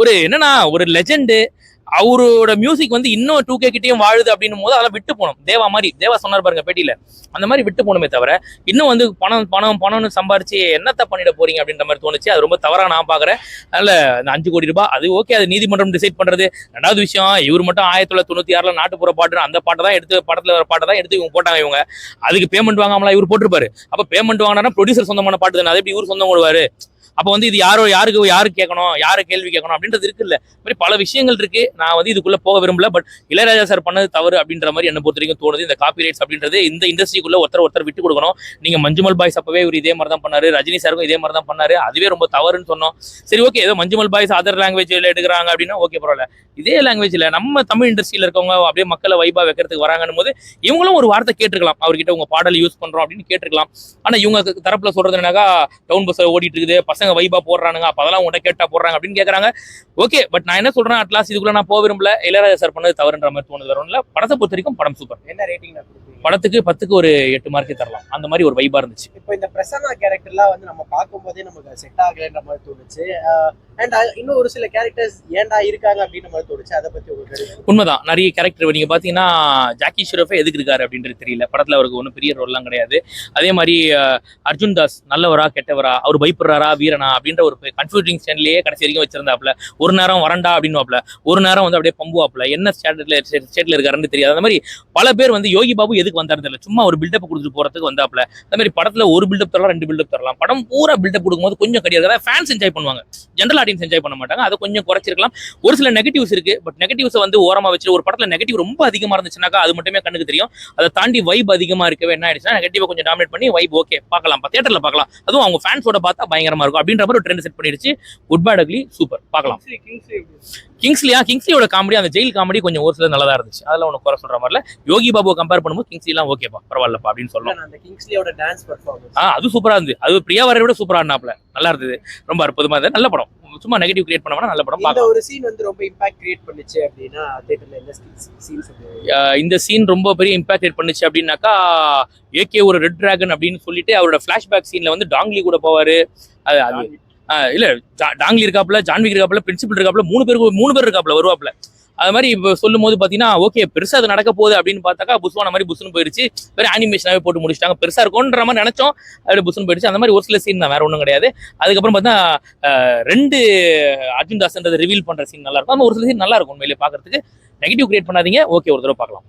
ஒரு என்னன்னா ஒரு லெஜெண்டு அவரோட மியூசிக் வந்து இன்னும் டூ கே கிட்டேயும் வாழுது அப்படின்னும் போது அதெல்லாம் விட்டு போனோம். தேவா மாதிரி தேவா சொன்னார் பாருங்க பேட்டியில. அந்த மாதிரி விட்டு போனோமே தவிர இன்னும் வந்து பணம் பணம் பணம்னு சம்பாரிச்சு என்னத்த பண்ணிட போறீங்க அப்படின்ற மாதிரி தோணுச்சு. அது ரொம்ப தவறாக நான் பாக்குறேன். அதனால இந்த அஞ்சு கோடி ரூபாய் அது ஓகே அது நீதிமன்றம் டிசைட் பண்றது. ரெண்டாவது விஷயம் இவர் மட்டும் ஆயிரத்தி தொள்ளாயிரத்தி தொண்ணூத்தி ஆறுல நாட்டுப்புற பாட்டு அந்த பாட்டை தான் எடுத்து படத்துல வர பாட்டை தான் எடுத்து இவங்க போட்டாங்க இவங்க. அதுக்கு பேமெண்ட் வாங்காமலாம் இவர் போட்டிருப்பாரு. அப்ப பேமெண்ட் வாங்கினா ப்ரொடியூசர் சொந்தமான பாட்டு தானே. அது எப்படி இவர் சொந்தம் போடுவாரு அப்போ வந்து இது யாரோ யாருக்கு யாரு கேட்கணும் யாரு கேள்வி கேட்கணும் அப்படின்றது இருக்குல்ல. மாதிரி பல விஷயங்கள் இருக்கு. நான் வந்து இதுக்குள்ள போக விரும்பல பட் இளையராஜா சார் பண்ணது தவறு அப்படின்ற மாதிரி என்ன பொறுத்த வரைக்கும் தோணுது. இந்த காப்பி ரைட்ஸ் அப்படின்றது இந்த இண்டஸ்ட்ரிக்குள்ள ஒருத்தர் ஒருத்தர் விட்டு கொடுக்கணும். நீங்க மஞ்சுமல் பாய்ஸ் அப்பவே இவர் இதே மாதிரி தான் பண்ணாரு. ரஜினி சாருக்கும் இதே மாதிரி தான் பண்ணாரு. அதுவே ரொம்ப தவறுன்னு சொன்னோம். சரி ஓகே ஏதோ மஞ்சுமல் பாய்ஸ் அதர் லாங்குவேஜ்ல எடுக்கிறாங்க அப்படின்னா ஓகே பரவாயில்ல. இதே லாங்குவேஜ்ல நம்ம தமிழ் இண்டஸ்ட்ரியில இருக்கவங்க அப்படியே மக்களை வைபா வைக்கிறதுக்கு வராங்கன்னு போது இவங்களும் ஒரு வார்த்தை கேட்டிருக்கலாம். அவர்கிட்ட உங்க பாடல் யூஸ் பண்றோம் அப்படின்னு கேட்டிருக்கலாம். ஆனா இவங்க தரப்புல சொல்றது என்னக்கா டவுன் பஸ்ல ஓடிட்டு இருக்குது பசங்க வைபா போடுறானுங்க. அப்ப அதெல்லாம் உங்கள்கிட்ட கேட்டா போடுறாங்க அப்படின்னு கேக்குறாங்க. ஓகே பட் நான் என்ன சொல்றேன் அட்லாஸ் இதுக்குள்ள நான் போக விரும்பல. இளையராஜா சார் பண்ணது தவறுன்ற மாதிரி தோணுது வரணும்ல படத்தை பொறுத்த வரைக்கும் படம் சூப்பர் என்ன ரேட்டிங் படத்துக்கு பத்துக்கு ஒரு எட்டு மார்க்கு தரலாம். அந்த மாதிரி ஒரு வைபா இருந்துச்சு. இப்போ இந்த பிரசன்னா கேரக்டர்லாம் வந்து நம்ம பார்க்கும்போதே நமக்கு செட் ஆகலைன்ற மாதிரி தோணுச்சு. அண்ட் இன்னும் ஒரு சில கேரக்டர்ஸ் ஏன்டா இருக்காங்க அப்படின்னு மாதிரி தோணுச்சு. அதை பத்தி உங்களுக்கு உண்மைதான். நிறைய கேரக்டர் நீங்க பாத்தீங்கன்னா ஜாக்கி ஷெரஃபே எதுக்கு இருக்காரு அப்படின்றது தெரியல. படத்துல அவருக்கு ஒன்றும் பெரிய ரோல்லாம் கிடையாது. அதே மாதிரி அர்ஜுன் தாஸ் நல்லவரா கெட்டவரா அவர் பயப்படுறாரா வீரனா அப்படின்ற ஒரு கன்ஃபியூசிங் ஸ்டாண்ட்லயே கடைசி வரைக்கும் வச்சிருந்தாப்ல ஒரு நேரம் வரண்டா அப்படின்னு ஒரு நேரம் வந்து அப்படியே பம்புவாப்ல என்ன ஸ்டேட்ல ஸ்டேட்ல இருக்காருன்னு தெரியாது. அந்த மாதிரி பல பேர் வந்து யோகி பாபு எதுக்கு வந்தாரு தெரியல. சும்மா ஒரு பில்டப் கொடுத்துட்டு போறதுக்கு வந்தாப்ல அந்த மாதிரி படத்துல ஒரு பில்டப் தரலாம் ரெண்டு பில்டப் தரலாம். படம் பூரா பில்டப் கொடுக்கும்போது கொஞ்சம் கிடையாது. அதாவது ஃபேன்ஸ் என்ஜாய் பண்ணுவாங்க. ஜென்ரல் ஆடியன்ஸ் என்ஜாய் பண்ண மாட்டாங்க. அதை கொஞ்சம் குறைச்சிருக்கலாம். ஒரு சில நெகட்டிவ்ஸ் இருக்கு. பட் நெகட்டிவ்ஸை வந்து ஓரமா வச்சு ஒரு படத்துல நெகட்டிவ் ரொம்ப அதிகமா இருந்துச்சுனாக்கா அது மட்டுமே கண்ணுக்கு தெரியும். அதை தாண்டி வைப் அதிகமா இருக்கவே என்ன ஆயிடுச்சுன்னா நெகட்டிவ் கொஞ்சம் டாமினேட் பண்ணி வைப் ஓகே பார்க்கலாம். தியேட்டர்ல பார்க்கலாம். அதுவும் அவங்க ஃபேன்ஸோட பார்த்தா பயங்கரமா இருக்கும். அப்படின்ற மாதிரி ஒரு ட்ரெண்ட் செட் பண்ணிடுச்சு. குட் பேட் அக்லி சூப்பர் பார்க்கலாம். கிங்ஸ்லியா கிங்ஸ்லியோட காமெடி அந்த ஜெயில் காமெடி கொஞ்சம் ஒரு சில நல்லதா இருந்துச்சு. அதெல்லாம் ஒன்று குறை சொல்ற மாதிரில யோகி பாபுவை கம்பேர் பண்ணும்போது கிங்ஸ்லிலாம் ஓகேப்பா பரவாயில்லப்பா அப்படின்னு சொல்லலாம் அந்த கிங்ஸ்லியோட டான்ஸ் பர்ஃபார்மன்ஸ் ஆ அது சூப்பரா இருந்தது. அது பிரியா வரை விட சூப்பரா இருந்தாப்ல நல்லா இருந்தது. ரொம்ப அற்புதமா இருந்தது. நல்ல படம். சும்மா நெகட்டிவ் கிரியேட் பண்ண நல்ல படம் பார்க்கலாம். ஒரு சீன் வந்து ரொம்ப இம்பாக்ட் கிரியேட் பண்ணுச்சு அப்படின்னா தியேட்டர்ல என்ன சீன்ஸ் இந்த சீன் ரொம்ப பெரிய இம்பாக்ட் கிரியேட் பண்ணுச்சு அப்படின்னாக்கா ஏகே ஒரு ரெட் டிராகன் அப்படின்னு சொல்லிட்டு அவரோட ஃபிளாஷ்பேக் சீன்ல வந்து டாங்லி கூட போவாரு. அது இல்ல டாங்லி இருக்காப்ல ஜான்வி இருக்காப்ல பிரின்சிபல் இருக்காப்ல மூணு பேருக்கு மூணு பேர் இருக்காப்ல வருவாப்ல அது மாதிரி இப்போ சொல்லும் போது பார்த்தீங்கன்னா ஓகே பெருசாக அது நடக்க போகுது அப்படின்னு பார்த்தாக்கா புஷ்வான மாதிரி புஸ்னு போயிடுச்சு. வேறு அனிமேஷனாகவே போட்டு முடிச்சிட்டாங்க. பெருசாக இருக்கும்ன்ற மாதிரி நினச்சோம். அப்படி புஷ்னு போயிடுச்சு. அந்த மாதிரி ஒரு சில சீன் தான் வேற ஒன்றும் கிடையாது. அதுக்கப்புறம் பார்த்தா ரெண்டு அர்ஜுன் தாஸ்ன்றது ரிவீல் பண்ணுற சீன் நல்லா இருக்கும். அந்த ஒரு சில சீன் நல்லா இருக்கும் உண்மையிலே பார்க்கறதுக்கு. நெகட்டிவ் கிரியேட் பண்ணாதீங்க. ஓகே ஒரு தடவை பார்க்கலாம்.